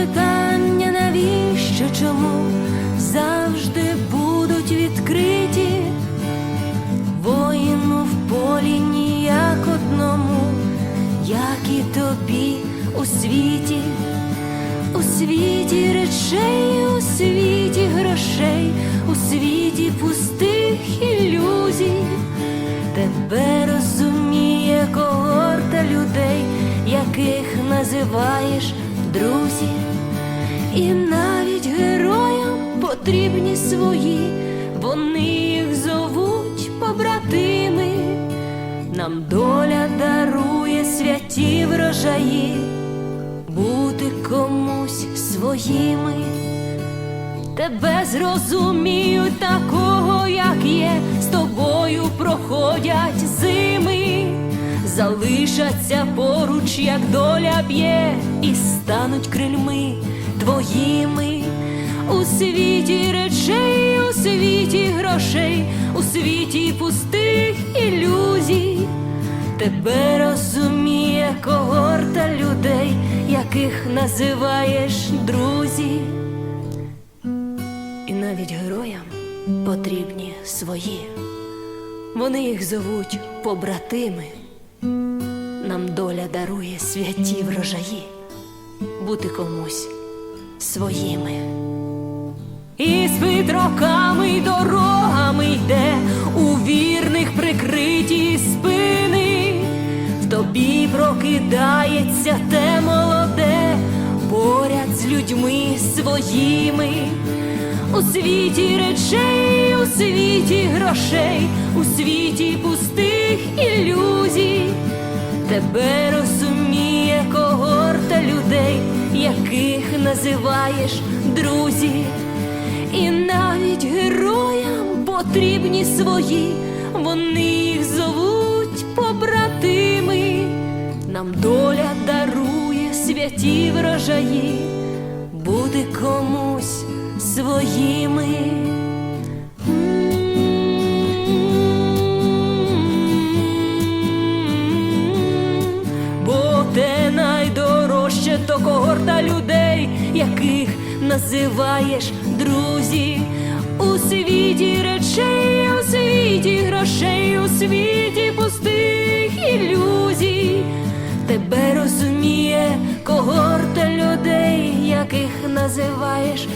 Питання, навіщо, чому завжди будуть відкриті. Воїну в полі ніяк одному, як і тобі у світі, у світі речей, у світі грошей, у світі пустих ілюзій. Тебе розуміє когорта людей, яких називаєш потрібні свої, вони їх зовуть побратими. Нам доля дарує святі врожаї, бути комусь своїми. Тебе зрозуміють такого, як є, з тобою проходять зими, залишаться поруч, як доля б'є, і стануть крильми твоїми. У світі речей, у світі грошей, у світі пустих ілюзій. Тебе розуміє когорта людей, яких називаєш друзі. І навіть героям потрібні свої. Вони їх зовуть побратими. Нам доля дарує святі врожаї, бути комусь своїми. І спит роками й дорогами йде у вірних прикриті спини. В тобі прокидається те молоде, поряд з людьми своїми. У світі речей, у світі грошей, у світі пустих ілюзій. Тебе розуміє когорта людей, яких називаєш друзі. І навіть героям потрібні свої, вони їх зовуть побратими. Нам доля дарує святі врожаї, бути комусь своїми. Бо те найдорожче то когорта людей, яких називаєш друзі. У світі речей, у світі грошей, у світі пустих ілюзій. Тебе розуміє когорта людей, яких називаєш